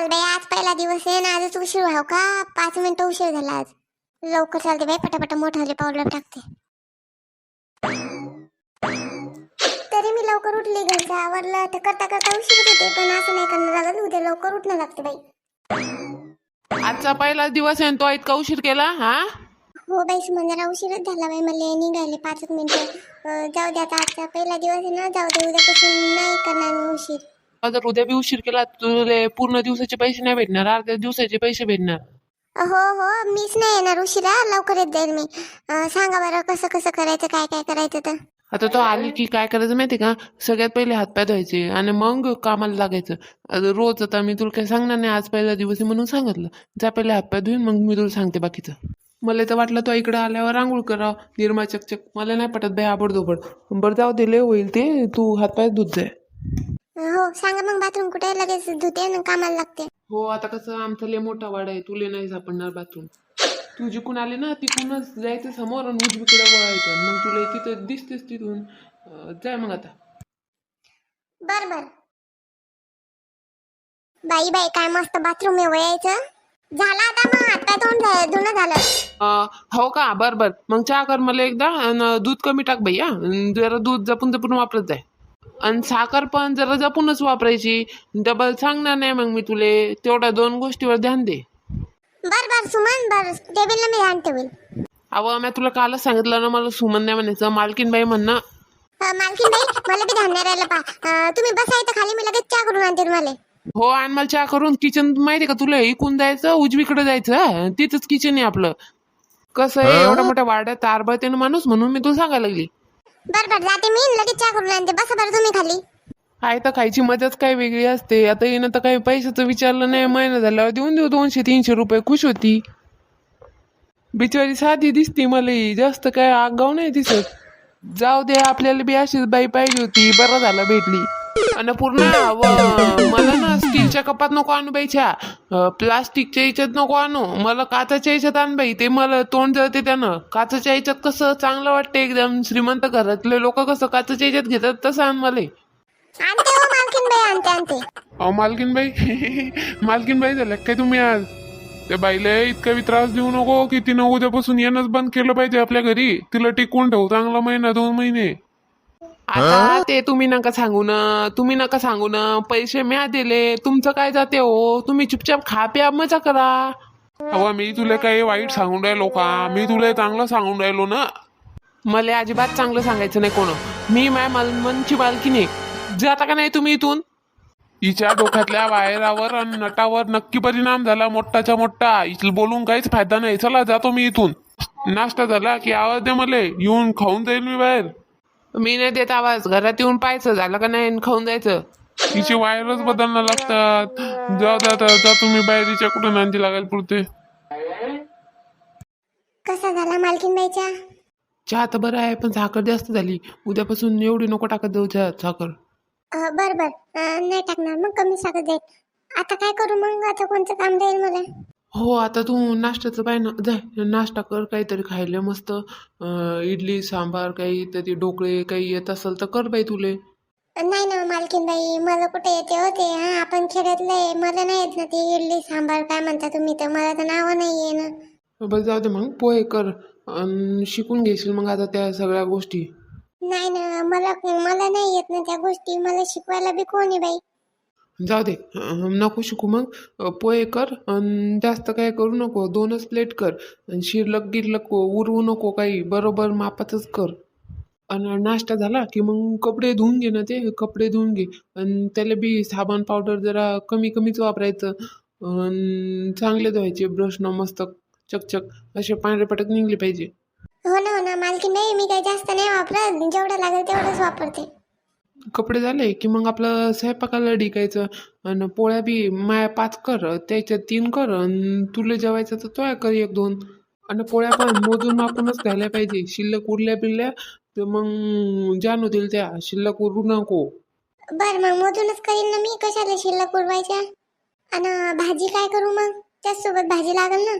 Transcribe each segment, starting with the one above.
चाल बाई आज पहिला दिवस आहे ना आजच उशीर व्हाव का? पाच मिनिटं उशीर झाला आज. लवकर चालते बाई पटापट मोठाले पावलं टाकते. तरी मी लवकर उठले घरचं आवरलं तर करता करता उशीर होते पण असं नाही करणार लागत उद्या लवकर उठणं लागते बाई. आजचा पहिला दिवस आहे आणि तो इतका उशीर केला हा? हो बाई जरा उशीरच झाला बाई मला निघाले पाच मिनिटं. अं, जाऊ दे आता आजचा पहिला दिवस आहे ना जाऊ दे उद्यापासून नाही करणार मी उशीर. जर उद्या बी उशीर केला तुला पूर्ण दिवसाचे पैसे नाही भेटणार अर्ध्या दिवसाचे पैसे भेटणार. हो हो मीच नाही येणार उशिरा लवकर येत जाईल मी. अं, सांगा बरं कसं कसं करायचं काय काय करायचं तर? आता तो आली की काय करायचं माहिती का? सगळ्यात पहिले हातपाय धुवायचे आणि मग कामाला लागायचं. आता रोज आता मी तुला काही सांगणार नाही आज पहिला दिवस आहे म्हणून सांगितलं. जा पहिले हातपाय धुईन मग मी तुला सांगते बाकीचं. मला तर वाटलं तो इकडे आल्यावर आंघोळ करावं. निर्मा चकचक मला नाही पटत बाई आबडधोबड. बरं जाऊ दे लय होईल ते तू हातपाय धुत जाय हो सांगा मग बाथरूम कुठे? लगेच धुते आणि कामाला लागते. हो आता कसं आमचा लय मोठा वाडा आहे. तुले नाही सापडणार बाथरूम. तू जिकून आले ना तिकूनच जायचं समोर आणि उजवीकडे वळायचं. मग तुला तिथं दिसतेस तिथून. अं, जाय मग आता. बर बर. बाई बाई काय मस्त बाथरूम आहे वयाचं झालं आता मग हातपाय तोंड झा- धुणं झालं. अं, हो का? बर बर. मग चहा कर मला एकदा दूध कमी टाक बाई हा. अन् जरा दूध जपून जपून वापरत जाय. आणि साखर पण जरा जपूनच वापरायची. डबल सांगणार नाही मग मी तुले तेवढ्या दोन गोष्टीवर ध्यान दे. बर बर सुमन बर टेबलला मी ध्यान ठेवेल अव मी तुला कालच सांगितलं ना मला सुमन नाही म्हणायचं मालकीन बाई म्हण ना. अं, मालकीन बाई मला बी ध्यान नाही राहिलं पा. अं, तुम्ही बसा इथं खाली मी लगेच चहा करून आणते तुम्हाला. हो आणि मला चहा करून. किचन माहिती का तुला? इकून जायचं उजवीकडे जायचं हा? तिथंच किचन आहे आपलं. कसं आहे एवढ्या मोठ्या वाड्यात तारबळते ना माणूस म्हणून मी तुला सांगायला लागली. बर बर जाते मी. लगेच चहा करून आणते. बसा बरं तुम्ही खाली. आहे तर खायची मजाच काय वेगळी असते. आता येणं तर काही पैशाचं विचारलं नाही. महिना झाल्यावर देऊन देऊ दोनशे तीनशे रुपये. खुश होती. बिचारी साधी दिसती मला. ही. जास्त काय आगाव नाही दिसत. जाऊ दे आपल्याला बी अशीच बाई पाहिजे होती. बरं झालं भेटली. आणि पूर्ण व- मला ना स्टीलच्या कपात नको आणू बाईच्या. प्लास्टिकच्या याच्यात नको आणू. मला काचाच्या याच्यात आण बाई. ते मला तोंड जळते त्यानं. काचाच्या याच्यात कसं चांगलं वाटते एकदम. श्रीमंत घरातले लोक कसं काचाच्या याच्यात घेतात तसं आण मला. आणते हो मालकीन बाई आणते आणते. अहो मालकीन बाई. मालकीन बाई झाल्या काय तुम्ही आज? त्या बाईला इतका त्रास देऊ नको की तिनं उद्यापासून येणंच बंद केलं पाहिजे आपल्या घरी. तिला टिकून ठेवू चांगला महिना दोन महिने. आता ते तुम्ही नका सांगू ना तुम्ही नका सांगू ना पैसे म्या दिले तुमचं काय जाते हो? तुम्ही चुपचाप खा प्या मजा करा. अहो मी तुला काही वाईट सांगून राहिलो का? मी तुला चांगलं सांगून राहिलो ना. मला अजिबात चांगलं सांगायचं नाही कोण. मी माय मनची मालकीने जाता का नाही तुम्ही इथून? हिच्या डोक्यातल्या वायरावर आणि नटावर नक्की परिणाम झाला मोठाच्या मोठा इथं बोलून काहीच फायदा नाही. चला जातो मी इथून. नाश्ता झाला की आवाज दे मला. येऊन खाऊन जाईल मी बाहेर. मी नाही देत आवाज. घरात येऊन पाहायचं झालं का नाही आणि खाऊन जायचं. तिची वायरच बदलणं लागतात. जाऊ द्या आता जा तुम्ही बाहेर हिच्या कुठे नांदी लागायला पुरते? कसा झाला मालकीन बाईच्या चहा तर बरं आहे पण साखर जास्त झाली. उद्यापासून एवढी नको टाकत जाऊ चहात साखर. अं, बर बर. अं, नाही टाकणार. मग कमी साखर जाईल आता काय करू मग? आता कोणतं काम राहील मला? हो आता तू नाश्त्याचं पाय ना जाय नाश्ता कर काहीतरी खायला. मस्त अं, इडली सांबार काही तर ते ढोकळे काही येत असेल तर कर बाई तुले. नाही ना मालकीन बाई मला कुठे येते होते हा आपण खेड्यातलं आहे मला नाही येत ना ते इडली सांबार काय म्हणता तुम्ही तर मला तर नावं नाही आहे ना. बरं जाऊ दे मग पोहे कर अन् शिकून घेशील मग आता त्या सगळ्या गोष्टी. नाही ना मला मला नाही येत ना त्या गोष्टी मला शिकवायला बी कोण आहे बाई? जाऊ दे. नको शिकू मग. पोहे कर जास्त काय करू नको. दोनच प्लेट कर. शिरलक गिरलक उरवू नको काही. बरोबर मापातच कर. आणि नाश्ता झाला की मग कपडे धुवून घे ना ते. कपडे धुवून घे. आणि त्याला बी साबण पावडर जरा कमी कमीच वापरायचं. चांगले धुवायचे. ब्रशनं मस्त चकचक. असे पांढरे पटक निघले पाहिजे. हो ना हो ना. मालकी नाही मी काही जास्त नाही वापरत. जेवढं लागेल तेवढंच वापरते. कपडे झाले की मग आपलं स्वयंपाकाला डिकायचं आणि पोळ्या बी माया पाच कर त्याच्यात तीन कर आणि तुला जेवायचं तर तोया कर एक दोन. आणि पोळ्या पण मोजून मापूनच घ्यायला पाहिजे. शिल्लक उरल्या बिरल्या तर मग जाणू दिल त्या. शिल्लक उरू नको. बर मग मधूनच करीन ना मी. कशाला शिल्लक उरवायच्या? आणि भाजी काय करू मग? त्याचसोबत भाजी लागेल ना?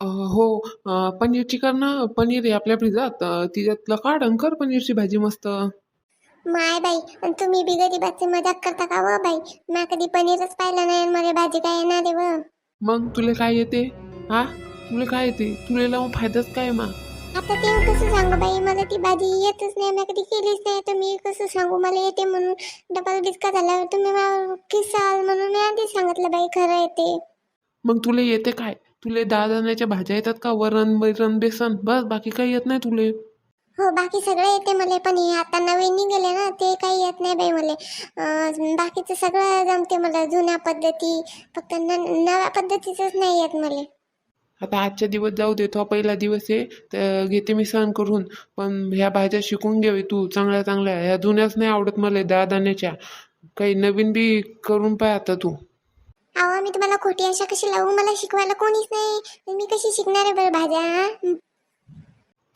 अं, हो. अं, पनीरची कर ना. पनीर आहे आपल्या फ्रीजात. तिच्यातलं काढ आणि कर पनीरची भाजी मस्त. माय बाई आणि तुम्ही बी गरीबाचे मजाक करता का व बाई? मी कधी पनीरच पाहिलं नाही आणि मला भाजी काय येणार आहे व? मग तुला काय येते? हा? तुला काय येते? तुला लावून फायदाच काय मा? आता ते कसं सांगू बाई मला ती भाजी येतच नाही मी कधी केलीच नाही तर मी कसं सांगू? मला येते म्हणून डबल बिस्का झाल्यावर तुम्ही मला किसाल म्हणून मी आधीच सांगितलं बाई खरं येते मग तुला येते काय? तुला दादाण्याच्या भाज्या येतात का? वरण वरण बेसन? बस बाकी काही येत नाही तुले. हो बाकी सगळं येते मला पण हे आता नवीन निघाले ना ते काही येत नाही बाई मला. बाकीचं सगळं जमते मला जुन्या पद्धती फक्त न नव्या पद्धतीचंच नाही येत मला. आता आजच्या दिवस जाऊ दे तो पहिला दिवस आहे तर घेते मी सहन करून. पण ह्या भाज्या शिकून घ्यावी तू चांगल्या चांगल्या. ह्या जुन्याच नाही आवडत मला दादाण्याच्या काही नवीन बी करून पाय आता तू. अहो मी तुम्हाला खोटी आशा कशी लावू? मला शिकवायला कोणीच नाही. मी कशी शिकणार आहे बरं भाज्या?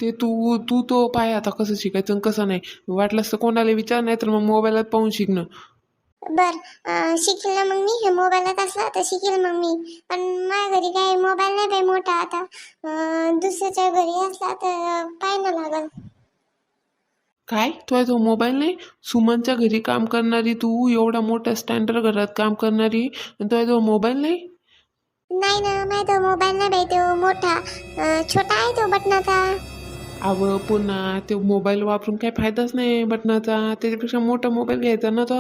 ते तू तू तो पाय आता कसं शिकायचं आणि कसं नाही. वाटलंस तर कोणाला विचार नाही तर मग मोबाईलात पाहून शिकणं. बर अं, शिकेल ना मग मी. हे मोबाईलात असला तर शिकेल मग मी. पण माझ्या घरी काय मोबाईल नाही बाई मोठा आता. अं, दुसऱ्याच्या घरी असला तर पाहायला लागल. काय? तुझ्या तो मोबाईल नाही? सुमनच्या घरी काम करणारी तू एवढा मोठ्या स्टँडर्ड घरात काम करणारी. आणि तुझ्या तो मोबाईल नाही? नाही ना माहिती मोबाईल नाही बाई तो मोठा. अं, छोटा आहे तो बटनाचा. अव पुन्हा ते मोबाईल वापरून काही फायदाच नाही बटनाचा त्याच्यापेक्षा मोठा मोबाईल घ्यायचा ना तो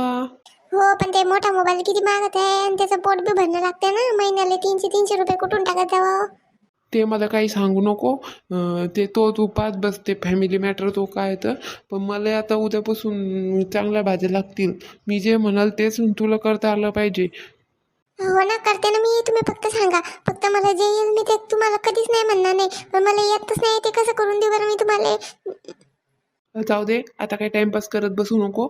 हो पण ते मोठा मोबाईल किती मागत आहे आणि त्याचं पोट बी भरणं लागते ना महिन्याला तीनशे तीनशे रुपये कुठून टाकत जावं? ते मला काही सांगू नको. अं, ते तो तू पाच बस ते फॅमिली मॅटर तो काय तर. पण मला आता उद्यापासून चांगल्या भाज्या लागतील. मी जे म्हणाल तेच तुला करता आलं पाहिजे. हो ना करते ना मी. तुम्ही फक्त सांगा. फक्त मला जे येईल मी ते तुम्हाला कधीच नाही म्हणणार नाही. पण मला येतच नाही ते कसं करून देऊ बरं मी तुम्हाला? जाऊ दे. आता काही टाइमपास करत बसू नको.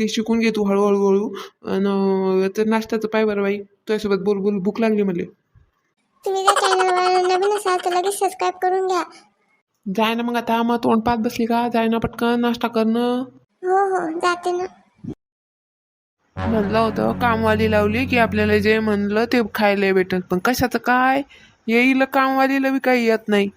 ते शिकून घे तू हळूहळू. हळू आणि तर नाश्त्याचं पाय बरं बाई. तुझ्यासोबत बोल बोल. भूक लागली मला. तुम्ही जर चॅनलवर नवीन असाल तर लगेच सबस्क्राईब करून घ्या. जाय ना मग आता. मग तोंड पाच बसली का? जाय ना पटकन नाश्ता करणं. हो हो. जाते ना. म्हणलं होतं कामवाली लावली की आपल्याला जे म्हणलं ते खायला भेटत पण कशाचं काय? येईल कामवालीला बी काही येत नाही.